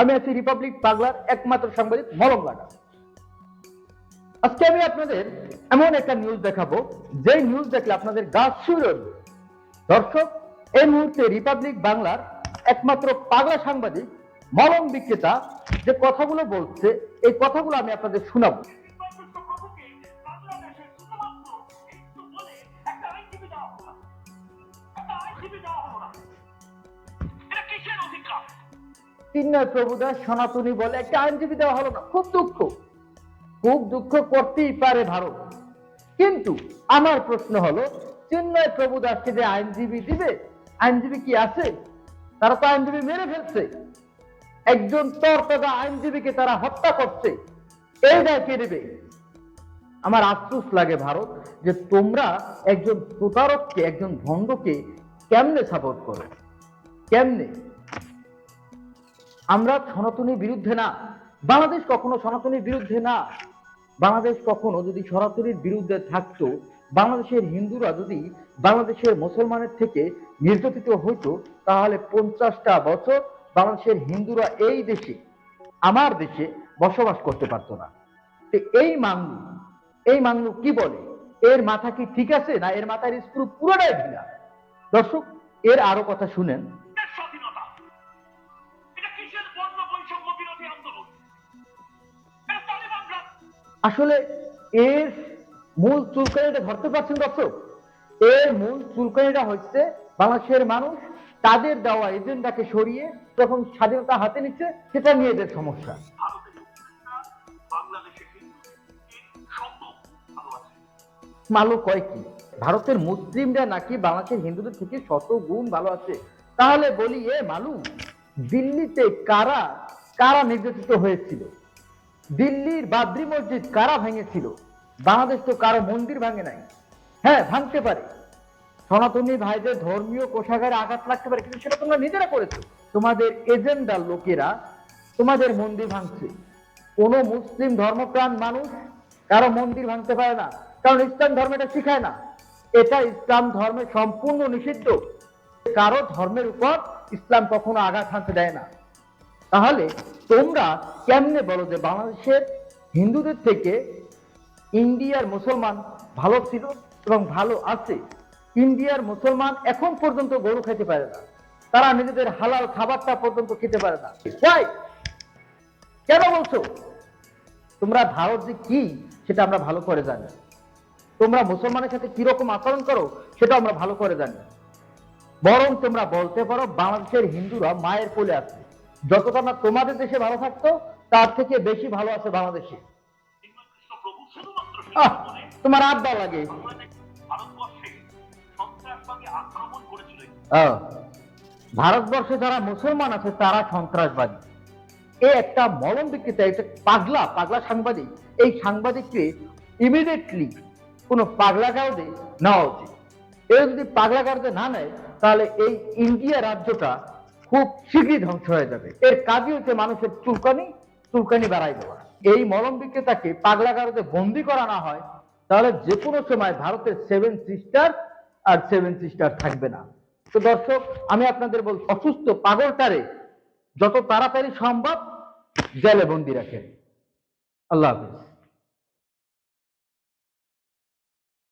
আমি আছি রিপাবলিক বাংলার একমাত্র সাংবাদিক মলম গাডা আজকে আমি আপনাদের এমন একটা নিউজ দেখাবো, যে নিউজ দেখলে আপনাদের গা উঠবে। দর্শক, এই মুহূর্তে রিপাবলিক বাংলার একমাত্র পাগলা সাংবাদিক, মলম বিক্রেতা, যে কথাগুলো বলছে, এই কথাগুলো আমি আপনাদের শোনাবো। অধিকার? চিন্ময় প্রভুদাস সনাতনী বলে একটা আইনজীবী দেওয়া হলো না। খুব দুঃখ। খুব দুঃখ করতেই পারে ভারত। কিন্তু আমার প্রশ্ন হলো, চিন্ময় প্রভুদাসকে যে আইনজীবী দিবে, আইনজীবী কি আছে? তারা তো আইনজীবী মেরে ফেলছে। একজন তরতাজা আইনজীবীকে তারা হত্যা করছে। এই দায় কে নেবে আমার আফসোস লাগে ভারত, যে তোমরা একজন প্রতারককে, একজন ভণ্ডকে কেমনে সাপোর্ট করো? কেমনে? আমরা সনাতনীর বিরুদ্ধে না। বাংলাদেশ কখনো সনাতনীর বিরুদ্ধে না। বাংলাদেশ কখনো যদি সনাতনীর বিরুদ্ধে থাকতো, বাংলাদেশের হিন্দুরা যদি বাংলাদেশের মুসলমানের থেকে নির্যাতিত হইতো, তাহলে পঞ্চাশটা বছর বাংলাদেশের হিন্দুরা এই দেশে, আমার দেশে বসবাস করতে পারতো না। তো এই মাংলু এই মাংলু কি বলে? এর মাথা কি ঠিক আছে না এর মাথার স্ক্রু পুরোটাই ঢিলা? দর্শক, এর আরও কথা শুনেন। আসলে এর মূল চুলকানিটা ধরতে পারছেন দর্শক। এর মূল চুলকানিটা হচ্ছে বাংলাদেশের মানুষ তাদের দেওয়া এজেন্ডাকে সরিয়ে যখন স্বাধীনতা হাতে নিচ্ছে, সেটা নিয়ে এদের সমস্যা। ভালো আছে কয় কি? ভারতের মুসলিমরা নাকি বাংলাদেশের হিন্দুদের থেকে শত গুণ ভালো আছে? তাহলে বলি এ মালু দিল্লিতে কারা কারা নির্যাতিত হয়েছিল? দিল্লির বাবরি মসজিদ কারা ভেঙেছিল? বাংলাদেশ তো কারও মন্দির ভাঙে নাই। হ্যাঁ ভাঙতে পারে। সনাতনী ভাইদের ধর্মীয় কোষাগারে আঘাত লাগতে পারে, কিন্তু সেটা তোমরা নিজেরা করেছ। তোমাদের এজেন্ডার লোকেরা তোমাদের মন্দির ভাঙছে। কোন মুসলিম ধর্মপ্রাণ মানুষ কারও মন্দির ভাঙতে পারে না। কারণ ইসলাম ধর্ম এটা শিখায় না। এটা ইসলাম ধর্মে সম্পূর্ণ নিষিদ্ধ। কারও ধর্মের উপর ইসলাম কখনো আঘাত হানতে দেয় না। তাহলে তোমরা কেমনে বলো যে বাংলাদেশের হিন্দুদের থেকে ইন্ডিয়ার মুসলমান ভালো ছিল এবং ভালো আছে? ইন্ডিয়ার মুসলমান এখন পর্যন্ত গরু খেতে পারে না। তারা নিজেদের হালাল খাবারটা পর্যন্ত খেতে পারে না। Why? কেন বলছো? তোমরা ভারত যে কি, সেটা আমরা ভালো করে জানি। তোমরা মুসলমানের সাথে কীরকম আচরণ করো সেটা আমরা ভালো করে জানি। বরং তোমরা বলতে পারো, বাংলাদেশের হিন্দুরা মায়ের কোলে আছে। যতটা না তোমাদের দেশে ভালো থাকতো, তার থেকে বেশি ভালো আছে বাংলাদেশে। তোমার আড্ডা লাগে। ভারতবর্ষে যারা মুসলমান আছে, তারা সন্ত্রাসবাদী। এ একটা মলম বিক্রেতা একটা পাগলা পাগলা সাংবাদিক। এই সাংবাদিককে ইমিডিয়েটলি কোনো পাগলা কারণে নেওয়া উচিত। এ যদি পাগলা কারণে না নেয়, তাহলে এই ইন্ডিয়া রাজ্যটা খুব শীঘ্রই ধ্বংস হয়ে যাবে। এর কাজই হচ্ছে মানুষের চুলকানি চুলকানি বাড়াই দেওয়া। এই মলম বিক্রেতাকে পাগলা কারণে বন্দি করা না হয়, তাহলে যে কোনো সময় ভারতের সেভেন সিস্টার আর সেভেন সিস্টার থাকবে না। তো দর্শক, আমি আপনাদের বল, অসুস্থ পাগলটারে যত তাড়াতাড়ি সম্ভব জেলে বন্দি রাখেন। আল্লাহ হাফিজ।